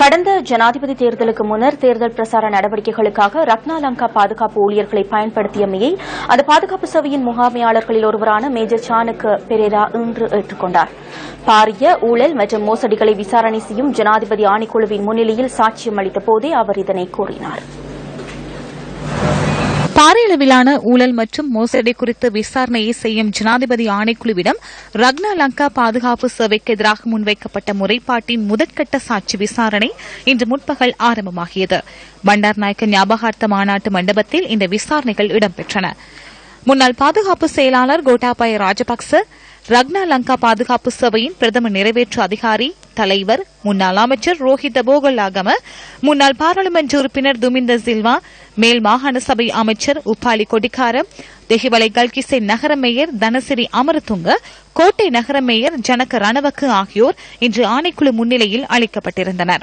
கடந்த ஜனாதிபதி தேர்தலுக்கு முன்னர் தேர்தல் பிரசார நடவடிக்கைகளுக்காக ரத்னா லங்கா பாதுகாப்பு ஊழியர்களை பயன்படுத்தியமையை அந்த பாதுகாப்பு சபையின் முகாமையாளர்களில் ஒருவரான மேஜர் சானுக்கு பெரேரா இன்று ஏற்றுக்கொண்டார் பாரிய ஊழல் மற்றும் மோசடிகளை விசாரணை செய்யும் ஜனாதிபதி ஆணைக்குழுவின் முன்னிலையில் சாட்சியம் அளித்த போதே அவர் இதனை கூறினார். பாரியளவிலான ஊழல் மற்றும் மோசடி குறித்து விசாரணையை செய்யும் ஜனாதிபதி ஆணைக்குழுவிடம் ரக்னா லங்கா பாதுகாப்பு சேவைக்கு எதிராக முன்வைக்கப்பட்ட முறைப்பாட்டின் முதற்கட்ட சாட்சி விசாரணை இன்று முற்பகல் ஆரம்பமாகியது. பண்டார் நாயக்க ஞாபகார்த்த மாநாட்டு மண்டபத்தில் இந்த விசாரணைகள் இடம்பெற்றன. முன்னாள் பாதுகாப்பு செயலாளர் கோட்டாபாய ராஜபக்ச ரக்னா லங்கா பாதுகாப்பு சபையின் பிரதம நிறைவேற்று அதிகாரி தலைவர் முன்னாள் அமைச்சர் ரோஹித போகல்லாகம முன்னாள் பாராளுமன்ற உறுப்பினர் துமிந்த சில்வா மேல் மாகாண சபை அமைச்சர் உப்பாலி கொடிக்கார தெஹிவலை கல்கிசை நகர மேயர் தனசிரி அமரதுங்க கோட்டை நகர மேயர் ஜனக ரணவக்கு ஆகியோர் இன்று ஆணைக்குழு முன்னிலையில் அளிக்கப்பட்டிருந்தனா்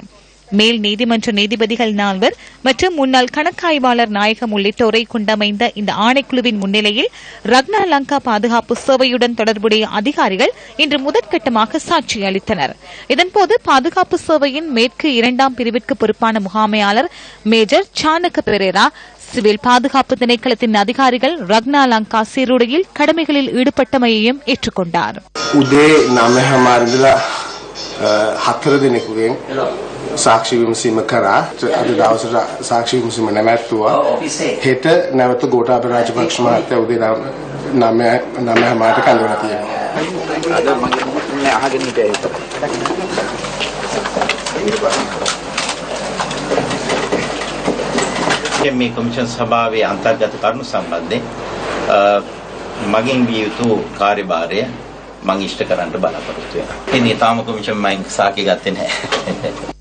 மேல் நீதிமன்ற நீதிபதிகள் நால்வர் மற்றும் முன்னாள் கணக்காய்வாளர் நாயகம் உள்ளிட்டோரை கொண்டமைந்த இந்த ஆணைக்குழுவின் முன்னிலையில் ரக்னா லங்கா பாதுகாப்பு சேவையுடன் தொடர்புடைய அதிகாரிகள் இன்று முதற்கட்டமாக சாட்சி அளித்தனர். இதன்போது பாதுகாப்பு சேவையின் மேற்கு இரண்டாம் பிரிவிற்கு பொறுப்பான முகாமையாளர் மேஜர் சானக பெரேரா சிவில் பாதுகாப்பு திணைக்களத்தின் அதிகாரிகள் ரக்னா லங்கா சீருடையில் கடமைகளில் ஈடுபட்டமையையும் ஏற்றுக்கொண்டார். හත්තර දෙනෙකුගෙන් සාක්ෂි විමසීම කරා. අද දවසට සාක්ෂි විමසීම නැමැත්තුවා හෙට නැවත ගෝටාප රාජපක්ෂ මහත්තයා උදේ නම නම හමාරට කඳවලා තියෙනවා. අද මගේ අහගෙන හිටියා ඒක. මේ කොමිෂන් සභාවේ අන්තර්ගත කරුණු සම්බන්ධයෙන් මගෙන් විය යුතු කාර්යභාරය මම ඉෂ්ට කරන්න බලාපොරොත්තු වෙනවා. ඉතින් තාම කොමිෂන් මම සාකේ ගත්තේ නැහැ.